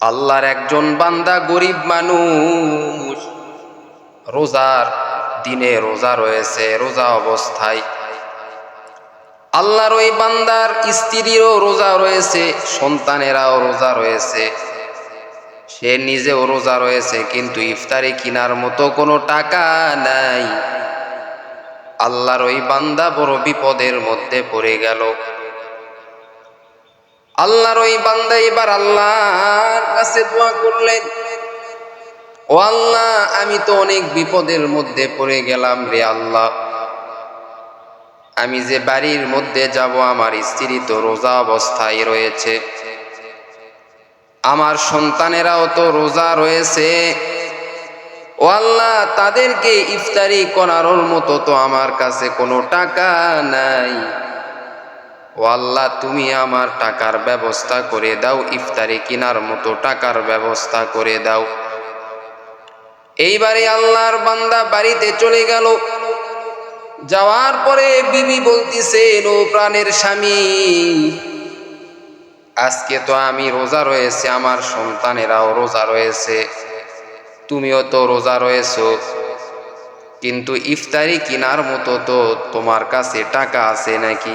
আল্লাহর একজন বান্দা গরিব মানুষ। রোজার দিনে রোজা রয়েছে, রোজা অবস্থায়। আল্লাহর ওই বান্দার স্ত্রীরও রোজা রয়েছে, সন্তানেরাও রোজা রয়েছে। সে নিজেও রোজা রয়েছে, কিন্তু ইফতারি কিনার মতো কোনো টাকা নাই। আল্লাহর ওই বান্দা বড় বিপদের মধ্যে পড়ে গেল। আল্লাহর ওই বান্দা এবার আল্লাহর কাছে দোয়া করলেন। ও আল্লাহ, আমি তো অনেক বিপদের মধ্যে পড়ে গেলাম রে আল্লাহ। আমি যে বাড়ির মধ্যে যাব, আমার স্ত্রী তো রোজা অবস্থায় রয়েছে। আমার সন্তানেরাও তো রোজা রয়েছে। ও আল্লাহ, তাদেরকে ইফতারি করার মতো তো আমার কাছে কোনো টাকা নাই। ও আল্লাহ তুমি আমার টাকার ব্যবস্থা করে দাও, ইফতারি কেনার মতো টাকার ব্যবস্থা করে দাও। এইবারে আল্লাহর বান্দা বাড়িতে চলে গেল। যাওয়ার পরে বিবি বলতিছে ও প্রাণের স্বামী, আজকে তো আমি রোজা রয়েছে, আমার সন্তানেরাও রোজা রয়েছে, তুমিও তো রোজা রয়েছো। কিন্তু ইফতারি কেনার মতো তো তোমার কাছে টাকা আছে নাকি?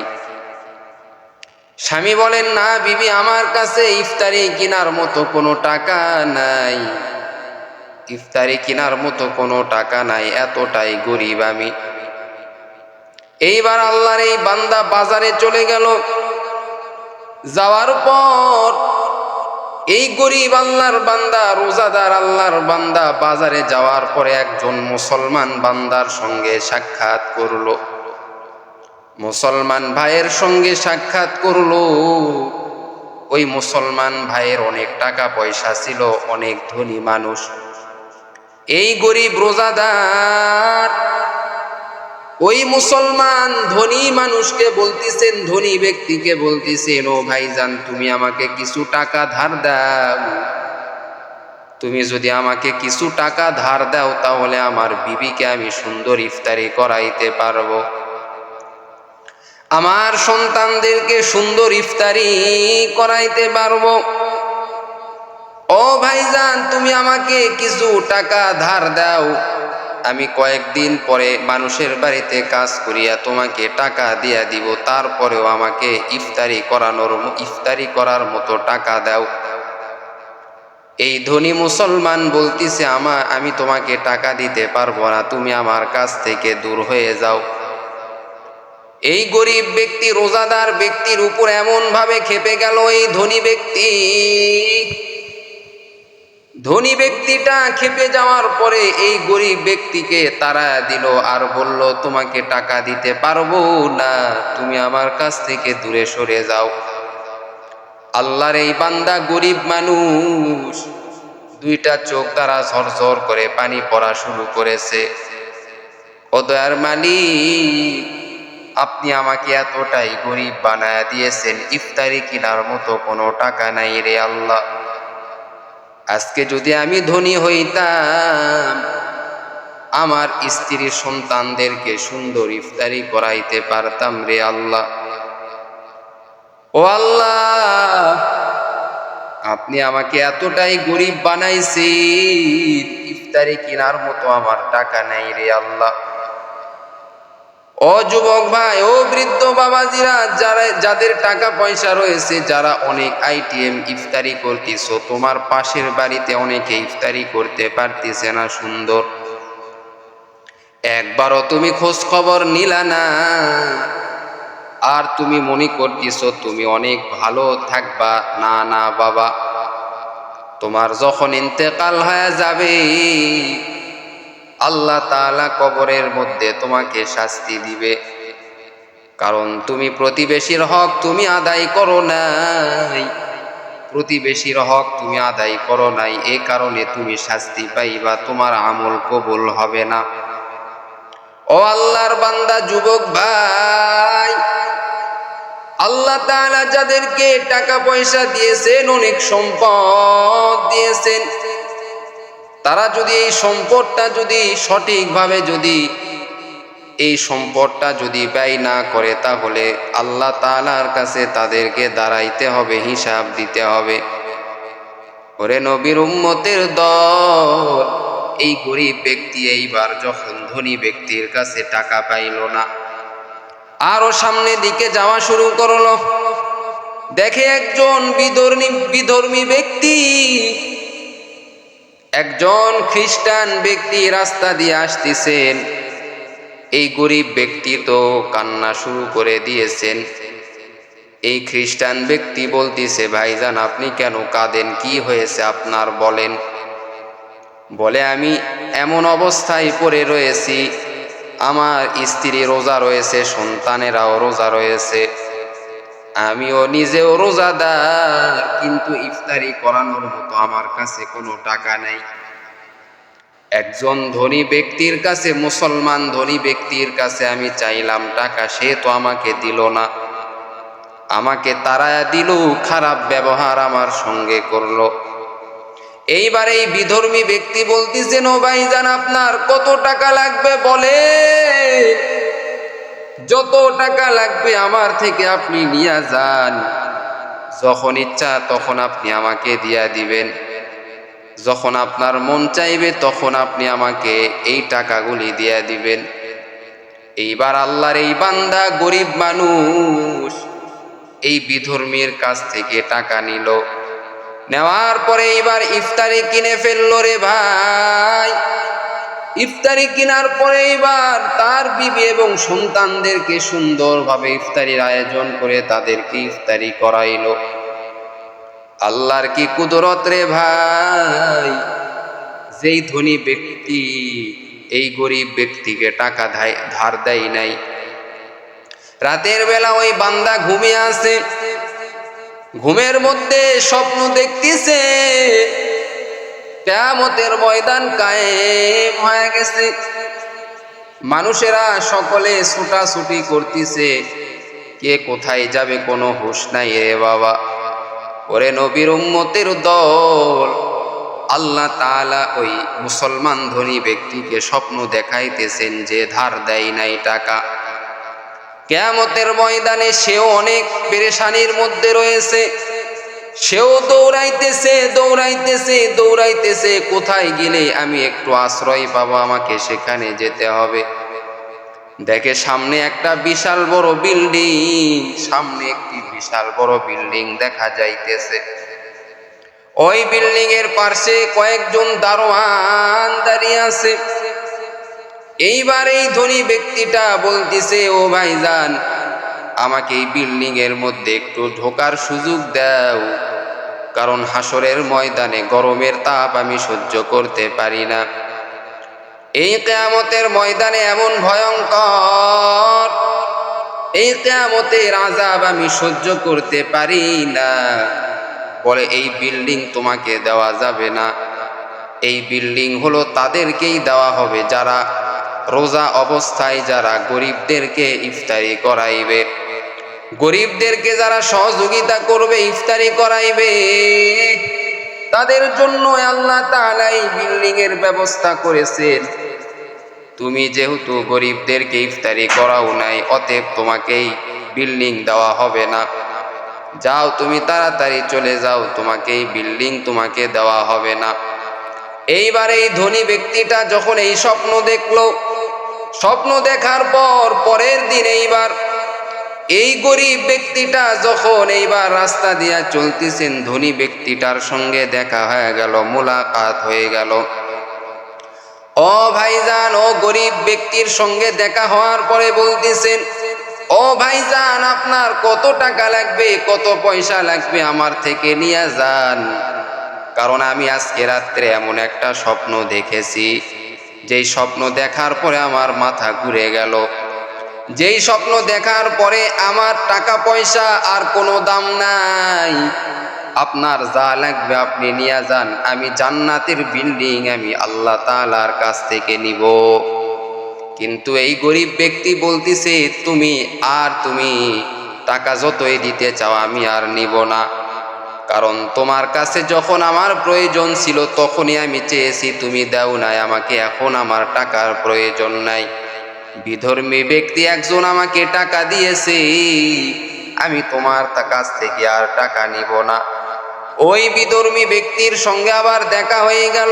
স্বামী বলেন, না, বিবি, আমার কাছে ইফতারি কেনার মতো কোনো টাকা নাই। ইফতারি কেনার মতো কোনো টাকা নাই, এতটাই গরিব আমি। এইবার আল্লাহর এই বান্দা বাজারে চলে গেল। যাওয়ার পর এই গরিব আল্লাহর বান্দা, রোজাদার আল্লাহর বান্দা বাজারে যাওয়ার পরে একজন মুসলমান বান্দার সঙ্গে সাক্ষাৎ করল। মুসলমান ভাইয়ের সঙ্গে সাক্ষাৎ করল। ওই মুসলমান ভাইয়ের অনেক টাকা পয়সা ছিল, অনেক ধনী মানুষ। এই গরিব রোজাদার ওই মুসলমান ধনী মানুষকে বলতেছেন, ধনী ব্যক্তিকে বলতেছেন, ও ভাইজান, তুমি আমাকে কিছু টাকা ধার দাও। তুমি যদি আমাকে কিছু টাকা ধার দাও, তাহলে আমার বিবিকে আমি সুন্দর ইফতারি করাইতে পারব। আমার সন্তানদেরকে সুন্দর ইফতারি করাইতে পারব। ও ভাইজান, তুমি আমাকে কিছু টাকা ধার দাও। আমি কয়েকদিন পরে মানুষের বাড়িতে কাজ করিয়া তোমাকে টাকা দিয়া দিব, তারপরেও আমাকে ইফতারি করানোর ইফতারি করার মতো টাকা দাও। এই ধনী মুসলমান বলতিছে, আমা, আমি তোমাকে টাকা দিতে পারব না, তুমি আমার কাছ থেকে দূর হয়ে যাও। এই গরিব ব্যক্তি, রোজাদার ব্যক্তির উপর এমন ভাবে খেপে গেল এই ধনী ব্যক্তি। ধনী ব্যক্তিটা খেপে যাওয়ার পরে এই গরিব ব্যক্তিকে তারা দিল, আর বলল, তোমাকে টাকা দিতে পারব না, তুমি আমার কাছ থেকে দূরে সরে যাও। আল্লাহর এই বান্দা গরিব মানুষ, দুইটা চোখ দ্বারা ঝরঝর করে পানি পড়া শুরু করেছে। ও দয়ার মালিক আপনি আমাকে এতটাই গরিব বানায় দিয়েছেন, ইফতারি কেনার মতো কোনো টাকা নাই রে আল্লাহ। আজকে যদি আমি ধনী হইতাম, আমার স্ত্রী সন্তানদেরকে সুন্দর ইফতারি করাইতে পারতাম রে আল্লাহ। ও আল্লাহ, আপনি আমাকে এতটাই গরিব বানাইছেন, ইফতারি কেনার মতো আমার টাকা নাই রে আল্লাহ। ও যুবক ভাই, ও বৃদ্ধ বাবাজিরা, যারা যাদের টাকা পয়সা রয়েছে, যারা অনেক আইটিএম ইফতারি করতেছ, তোমার পাশের বাড়িতে অনেকে ইফতারি করতে পারতেছে না, সুন্দর। একবারও তুমি খোঁজ খবর নিলা না। আর তুমি মনে করতেছ, তুমি অনেক ভালো থাকবা। না না, বাবা, তোমার যখন ইন্তেকাল হয়ে যাবে আল্লাহ তাআলা কবরের মধ্যে তোমাকে শাস্তি দিবে। কারণ তুমি প্রতিবেশীর হক তুমি আদায় করো নাই। প্রতিবেশীর হক তুমি আদায় করো নাই, এ কারণে তুমি শাস্তি পাইবা, তোমার আমল কবুল হবে না। ও আল্লাহর বান্দা, যুবক ভাই, আল্লাহ তাআলা যাদেরকে টাকা পয়সা দিয়েছেন, অনেক সম্পদ দিয়েছেন তারা যদি এই সম্পদটা যদি সঠিকভাবে যদি এই সম্পদটা যদি ব্যয় না করে, তাহলে আল্লাহ তালার কাছে তাদেরকে দাঁড়াইতে হবে, হিসাব দিতে হবে। ওরে নবীর উম্মতের দল, এই গরিব ব্যক্তি এইবার যখন ধনী ব্যক্তির কাছে টাকা পাইল না, আরও সামনে দিকে যাওয়া শুরু করল। দেখে একজন বিধর্মী বিধর্মী ব্যক্তি একজন খ্রিস্টান ব্যক্তি রাস্তা দিয়ে আসতেছেন। এই গরিব ব্যক্তি তো কান্না শুরু করে দিয়েছেন। এই খ্রিস্টান ব্যক্তি বলতেছে, ভাইজান, আপনি কেন কাঁদেন? কি হয়েছে আপনার? বলেন। বলে, আমি এমন অবস্থায় পড়ে রয়েছি। আমার স্ত্রী রোজা রয়েছে, সন্তানেরাও রোজা রয়েছে। আমিও নিজেও রোজাদার, কিন্তু ইফতারি করানোর মতো আমার কাছে কোনো টাকা নেই। একজন ধনী ব্যক্তির কাছে, মুসলমান ধনী ব্যক্তির কাছে আমি চাইলাম টাকা, সে তো আমাকে দিল না। আমাকে তারায়া দিল, খারাপ ব্যবহার আমার সঙ্গে করল। এইবার এই বিধর্মী ব্যক্তি বলতেছেন ও ভাইজান, আপনার কত টাকা লাগবে বলে? যত টাকা লাগবে আমার থেকে আপনি নিয়ে যান। যখন ইচ্ছা তখন আপনি আমাকে দিয়া দিবেন। যখন আপনার মন চাইবে তখন আপনি আমাকে এই টাকাগুলি দিয়া দিবেন। এইবার আল্লাহর এই বান্দা গরিব মানুষ এই বিধর্মীর কাছ থেকে টাকা নিল। নেওয়ার পরে এইবার ইফতারি কিনে ফেলল রে ভাই। ইফতারি কেনার পরে এইবার তার বিবি এবং সন্তানদেরকে সুন্দরভাবে ইফতারির আয়োজন করে তাদেরকে ইফতারি করাইল। আল্লাহর কি কুদরত রে ভাই? যেই ধনী ব্যক্তি, এই গরিব ব্যক্তিকে টাকা ধার দেয় নাই। রাতের বেলা ওই বান্দা ঘুমিয়ে আছে। ঘুমের মধ্যে স্বপ্ন দেখতেছে। কেয়ামতের ময়দান কায়েম হয়ে গেছে। মানুষেরা সকলে ছুটাছুটি করতেছে। কে কোথায় যাবে কোনো হুশ নাই রে বাবা। ওরে নবীর উম্মতের দল। আল্লাহ তাআলা ওই মুসলমান ধনী ব্যক্তিকে স্বপ্ন দেখাইতেছেন যে ধার দেয় নাই টাকা। কেয়ামতের ময়দানে সেও অনেক পেরেশানির মধ্যে রয়েছে। সেও দৌড়াইতেছে দৌড়াইতেছে দৌড়াইতেছে, কোথায় গেলে আমি একটু আশ্রয় পাবো আমাকে সেখানে যেতে হবে? দেখে সামনে একটা বিশাল বড় বিল্ডিং, সামনে একটি বিশাল বড় বিল্ডিং দেখা যাইতেছে। ওই বিল্ডিং এর পাশে কয়েকজন দারোয়ান দাঁড়িয়ে আছে। এইবার এই ধনী ব্যক্তিটা বলতেছে, ও ভাইজান আমাকে এই বিল্ডিং এর মধ্যে একটু ঢোকার সুযোগ দাও। কারণ হাসরের ময়দানে গরমের তাপ আমি সহ্য করতে পারি না। এই কেয়ামতের ময়দানে এমন ভয়ঙ্কর, এই কেয়ামতের আজাব আমি সহ্য করতে পারি না। বলে এই বিল্ডিং তোমাকে দেওয়া যাবে না। এই বিল্ডিং হলো তাদেরকেই দেওয়া হবে যারা রোজা অবস্থায় যারা গরিবদেরকে ইফতারি করাইবে। গরিবদেরকে যারা সহযোগিতা করবে, ইফতারি করাইবে, তাদের জন্য আল্লাহ তাআলা এই বিল্ডিং এর ব্যবস্থা করেছেন তুমি যেহেতু গরিবদেরকে ইফতারি করাও নাই, অতএব তোমাকেই বিল্ডিং দেওয়া হবে না। যাও তুমি তাড়াতাড়ি চলে যাও তোমাকে এই বিল্ডিং তোমাকে দেওয়া হবে না। এইবার এই ধনী ব্যক্তিটা যখন এই স্বপ্ন দেখল, স্বপ্ন দেখার পর পরের দিন এইবার এই গরিব ব্যক্তিটা যখন এইবার রাস্তা দিয়া চলতেছেন, ধনী ব্যক্তিটার সঙ্গে দেখা হয়ে গেল, মোলাকাত হয়ে গেল। ও ভাইজান, ও গরিব ব্যক্তির সঙ্গে দেখা হওয়ার পরে বলতেছেন, ও ভাইজান, আপনার কত টাকা লাগবে, কত পয়সা লাগবে আমার থেকে নিয়ে যান। কারণ আমি আজকে রাত্রে এমন একটা স্বপ্ন দেখেছি। যেই স্বপ্ন দেখার পরে আমার মাথা ঘুরে গেল। যেই স্বপ্ন দেখার পরে আমার টাকা পয়সা আর কোনো দাম নাই। আপনার যা লাগবে আপনি নিয়ে যান, আমি জান্নাতের বিল্ডিং আমি আল্লাহ তাআলার কাছ থেকে নিব। কিন্তু এই গরিব ব্যক্তি বলতেছে, তুমি আর তুমি টাকা যতই দিতে চাও আমি আর নিব না। কারণ তোমার কাছে যখন আমার প্রয়োজন ছিল তখনই আমি চেয়েছি, তুমি দাও নাই, আমাকে এখন আমার টাকার প্রয়োজন নাই। বিধর্মী ব্যক্তি একজন আমাকে টাকা দিয়েছে, আমি তোমার কাছ থেকে আর টাকা নিব না। ওই বিধর্মী ব্যক্তির সঙ্গে আবার দেখা হয়ে গেল।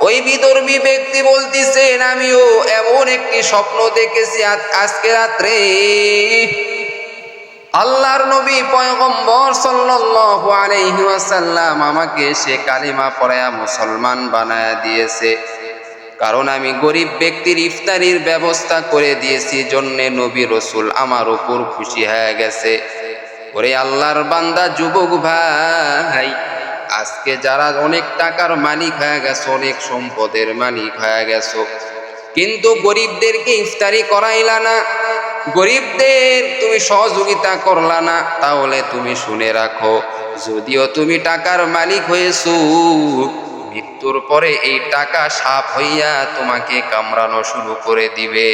ওই বিধর্মী ব্যক্তি বলতেছেন, আমিও এমন একটি স্বপ্ন দেখেছি আজকে রাত্রে। আল্লাহর নবী পয়গম্বর সাল্লাল্লাহু আলাইহি ওয়াসাল্লাম আমাকে সে কালিমা পড়ায়া মুসলমান বানায়া দিয়েছে। কারণ আমি গরিব ব্যক্তির ইফতারির ব্যবস্থা করে দিয়েছি, জন্যে নবী রসুল আমার ওপর খুশি হয়ে গেছে। ওরে আল্লাহর বান্দা, যুবক ভাই, আজকে যারা অনেক টাকার মালিক হয়ে গেছো, অনেক সম্পদের মালিক হয়ে গেছো, কিন্তু গরিবদেরকে ইফতারি করাইলা না। গরিবদের তুমি সহযোগিতা করলা না, তাহলে তুমি শুনে রাখো, যদিও তুমি টাকার মালিক হয়েছো মৃত্যুর পরে এই টাকা সাপ হইয়া তোমাকে কামড়ানো শুরু করে দিবে।